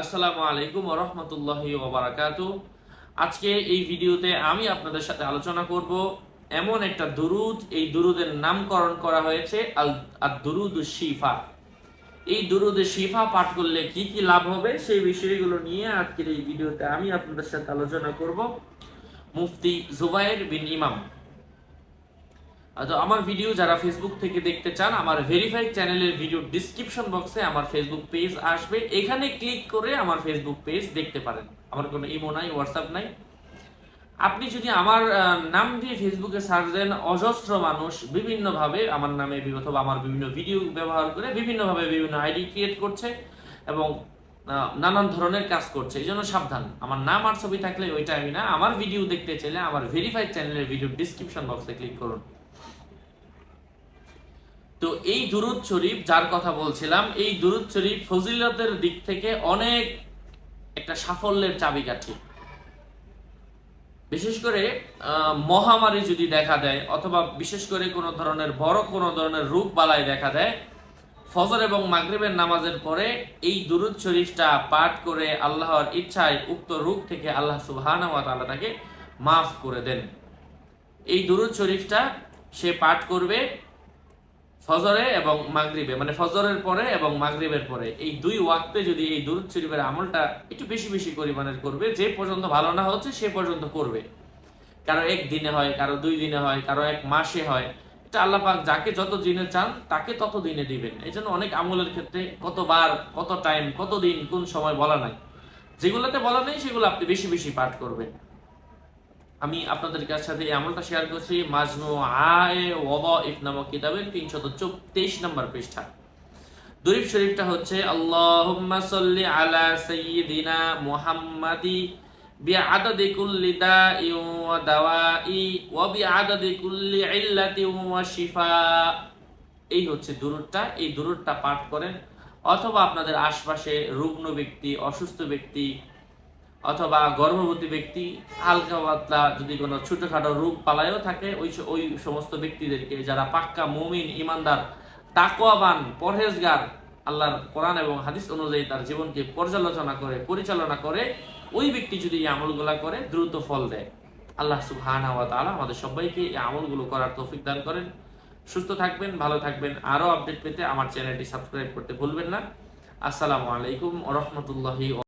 আসসালামু আলাইকুম রহমতুল্লাহি ওবরাকাত আজকে এই ভিডিওতে আমি আপনাদের সাথে আলোচনা করব এমন একটা দুরুদ, এই দুরুদের নামকরণ করা হয়েছে শিফা। এই দুরুদ শিফা পাঠ করলে কি কি লাভ হবে সেই বিষয়গুলো নিয়ে আজকের এই ভিডিওতে আমি আপনাদের সাথে আলোচনা করব। মুফতি জুবাইর বিন ইমাম। তো আমার ভিডিও যারা ফেসবুক থেকে দেখতে চান, আমার ভেরিফাইড চ্যানেলের ভিডিও ডিসক্রিপশন বক্সে আমার ফেসবুক পেজ আসবে। এখানে ক্লিক করে আমার ফেসবুক পেজ দেখতে পারেন। আমার কোনো ইমো নাই হোয়াটসঅ্যাপ নাই। আপনি যদি আমার নাম দিয়ে ফেসবুকে সার্চ দেন, অজস্র মানুষ বিভিন্নভাবে আমার নামে অথবা আমার বিভিন্ন ভিডিও ব্যবহার করে বিভিন্নভাবে বিভিন্ন আইডি ক্রিয়েট করছে এবং নানান ধরনের কাজ করছে। এই জন্য সাবধান। আমার নাম আর ছবি থাকলে ওইটা আমি না। আমার ভিডিও দেখতে চাইলে আমার ভেরিফাইড চ্যানেলের ভিডিও ডিসক্রিপশন বক্সে ক্লিক করুন। তো এই দুরুদ শরীফ যার কথা বলছিলাম, এই দুরুদ শরীফ ফজিলতের দিক থেকে অনেক একটা সাফল্যের চাবিকাঠি। বিশেষ করে মহামারী যদি দেখা দেয়, অথবা বিশেষ করে কোনো ধরনের বড় কোনো ধরনের রোগ বালাই দেখা দেয়, ফজর এবং মাগরিবের নামাজের পরে এই দুরুদ শরীফটা পাঠ করে আল্লাহর ইচ্ছায় উক্ত রূপ থেকে আল্লাহ সুবহানাহু ওয়া তাআলা তাকে মাফ করে দেন। এই দুরুদ শরীফটা সে পাঠ করবে ফজরে এবং মাগরিবে মানে ফজরের পরে এবং মাগরিবের পরে। এই দুই ওয়াক্তে যদি এই দুরুদ শরীফের আমলটা একটু বেশি বেশি পরিমাণের করবে, যে পর্যন্ত ভালো না হচ্ছে সে পর্যন্ত করবে। কারও এক দিনে হয়, কারও দুই দিনে হয়, কারও এক মাসে হয়। এটা আল্লাহ পাক যাকে যত দিনে চান, তাকে তত দিনে দিবেন। এই জন্য অনেক আমলের ক্ষেত্রে কতবার, কত টাইম কত দিন, কোন সময় বলা নাই। যেগুলোতে বলা নেই, সেগুলো আপনি বেশি বেশি পাঠ করবেন। আমি আপনাদের সাথে এই আমলটা শেয়ার করছি, মাজনু আয়ে নামক কিতাবের তিনশত তেইশ নম্বর পৃষ্ঠা। দরিফ শরীফটা হচ্ছে সাল্লি আলা ওয়া শিফা। এই হচ্ছে দুরুদটা, এই দুরুদটা পাঠ করেন। অথবা আপনাদের আশপাশে রুগ্ন ব্যক্তি, অসুস্থ ব্যক্তি অথবা গর্ভবতী ব্যক্তি হালকা পাতলা যদি কোনো ছোটোখাটো রোগ পালায়ও থাকে, ওই ওই সমস্ত ব্যক্তিদেরকে যারা পাক্কা মমিন ইমানদার তাকোয়াবান পরহেজগার, আল্লাহর কোরআন এবং হাদিস অনুযায়ী তার জীবনকে পর্যালোচনা করে, পরিচালনা করে, ওই ব্যক্তি যদি এই আমলগুলা করে, দ্রুত ফল দেয়। আল্লাহ সুবহানাহু ওয়া তাআলা আমাদের সবাইকে এই আমলগুলো করার তৌফিক দান করেন। সুস্থ থাকবেন, ভালো থাকবেন, আরও আপডেট পেতে আমার চ্যানেলটি সাবস্ক্রাইব করতে ভুলবেন না। আসসালামু আলাইকুম ওয়া